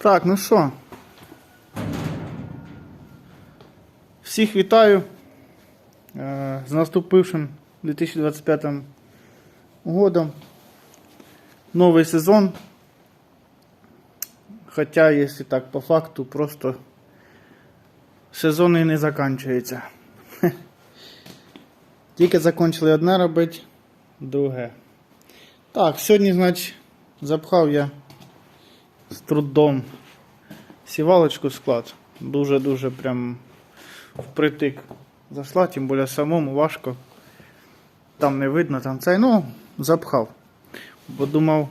Так, ну що. Всіх вітаю е, з наступившим 2025 годом. Новий сезон. Хоча, якщо так по факту, просто сезон і не закінчується. Тільки закінчили одне робити, друге. Так, сьогодні, значить, запхав я з трудом сівалочку склад. Дуже-дуже прям впритик зайшла, тим більше самому важко. Там не видно, там цей, ну, запхав. Бо думав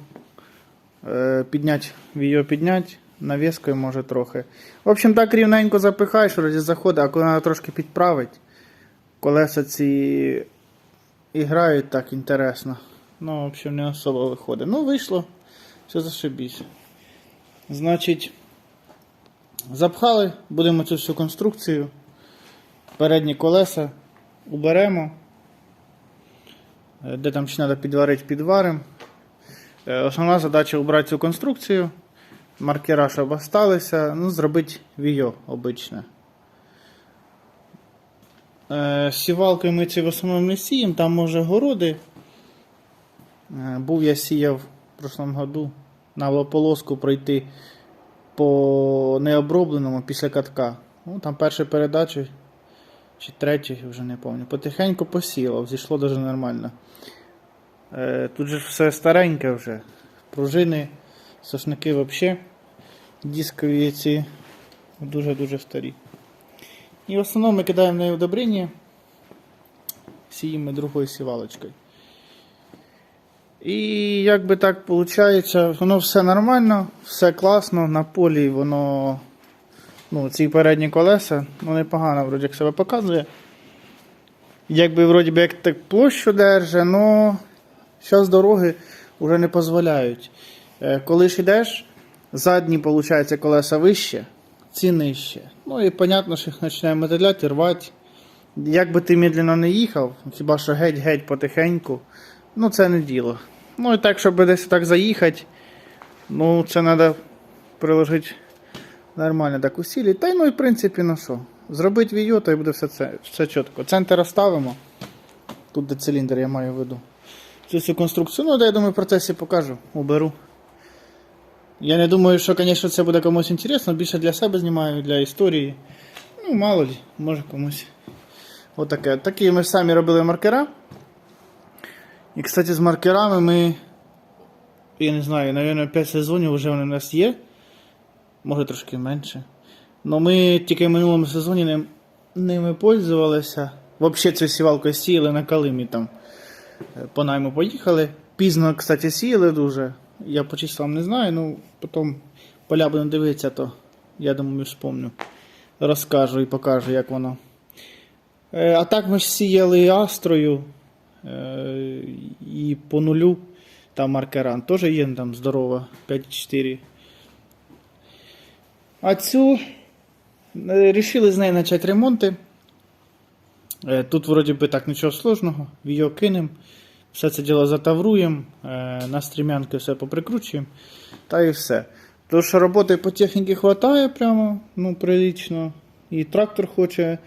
е, підняти, її підняти, навіскою може трохи. В общем, так рівненько запихаєш, вроді заходить, а коли треба трошки підправити, колеса ці і грають так інтересно. Ну, в общем, не особо виходить. Ну, вийшло, все зашибісь. Значить, запхали, будемо цю всю конструкцію. Передні колеса уберемо. Е, Де там ще треба підварити, підваримо. Е, Основна задача убрати цю конструкцію. Маркера, щоб осталися, ну, зробити віо обичне. Е, Сівалкою ми ці в основному не сіємо, там може городи. Був я сіяв в прошлому году на полоску пройти по необробленому після катка. Ну, там перші передачі, чи треті, вже не пам'ятаю. Потихеньку посіло, зійшло дуже нормально. Е, тут же все стареньке вже. Пружини, сошники взагалі. Дискові ці дуже-дуже старі. І в основному ми кидаємо в неї удобрення, сіємо другою сівалочкою. І як би так виходить, воно все нормально, все класно, на полі воно. Ну, ці передні колеса, ну непогано вроді як себе показує. Якби вроді як так площу держить, але зараз дороги вже не дозволяють. Е, Коли ж йдеш, задні, виходить, колеса вище, ці нижче. Ну і понятно, що їх починає металяти, рвати. Як би ти медленно не їхав, хіба що геть-геть потихеньку, ну це не діло. Ну і так, щоб десь так заїхати, ну це треба приложити нормально так усілі. Та й ну і в принципі ну що. Зробити вію, то і буде все це все чітко. Центр оставимо. Тут де циліндр я маю в виду. Цю всю конструкцію, ну, я думаю, в процесі покажу, уберу. Я не думаю, що, звісно, це буде комусь інтересно, більше для себе знімаю, для історії. Ну, мало ли, може комусь. Отаке. Такі ми самі робили маркера. І, кстати, з маркерами ми. Я не знаю, навіть 5 сезонів вже вони у нас є. Може трошки менше. Но ми тільки в минулому сезоні ним, ними пользувалися. Взагалі цю сівалку сіяли на Калимі там. Е, По найму поїхали. Пізно, кстати, сіяли дуже. Я по числам не знаю, ну потім поля будемо дивитися, то я думаю, вспомню. Розкажу і покажу, як воно. Е, А так ми ж сіяли астрою і по нулю там маркеран. Теж є там здорова 5,4. А цю е, рішили з нею почати ремонти. Е, Тут вроді би так нічого сложного. В її кинемо. Все це діло затавруємо, е, на стрімянки все поприкручуємо. Та і все. Тому що роботи по техніці вистачає прямо, ну, прилично. І трактор хоче.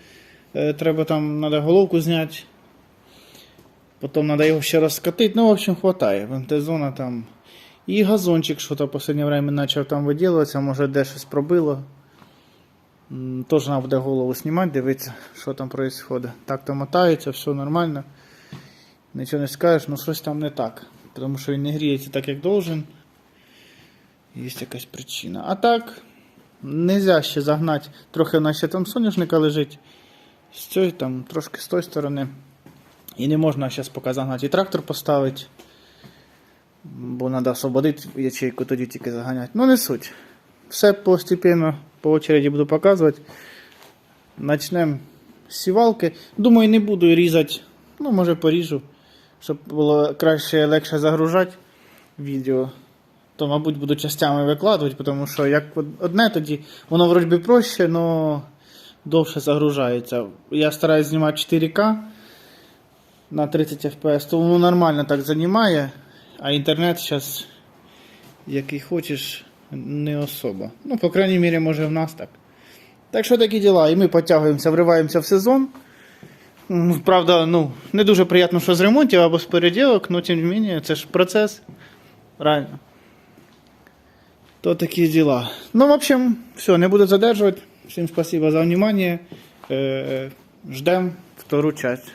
Е, Треба там треба головку зняти. Потім треба його ще раз скатити. Ну, в общем, хватає. МТ-зона там. І газончик, що то в останнє время почав там виділуватися, може де щось пробило. Теж треба буде голову знімати, дивитися, що там відбувається. Так то мотається, все нормально. Нічого не скажеш, ну щось там не так. Тому що він не гріється так, як должен. Є якась причина. А так, нельзя ще загнати. Трохи в нас ще там соняшника лежить. З цієї там, трошки з тої сторони. І не можна зараз поки загнати і трактор поставити. Бо треба освободити ячейку, тоді тільки заганяти. Ну не суть. Все постепенно по очереді буду показувати. Начнемо з сівалки. Думаю, не буду різати. Ну, може поріжу, щоб було краще легше загружати відео. То, мабуть, буду частями викладувати, тому що як одне тоді, воно вроді проще, але довше загружається. Я стараюсь знімати 4К на 30 FPS, то воно нормально так займає. А інтернет зараз, який хочеш, не особо. Ну, по крайній мірі, може, в нас так. Так що такі діла. І ми підтягуємося, вриваємося в сезон. Правда, ну, не дуже приємно, що з ремонтів або з переділок, але тим не менше, це ж процес. Правильно. То такі діла. Ну, в общем, все, не буду задержувати. Всім спасибо за внимание. Е, ждем вторую часть.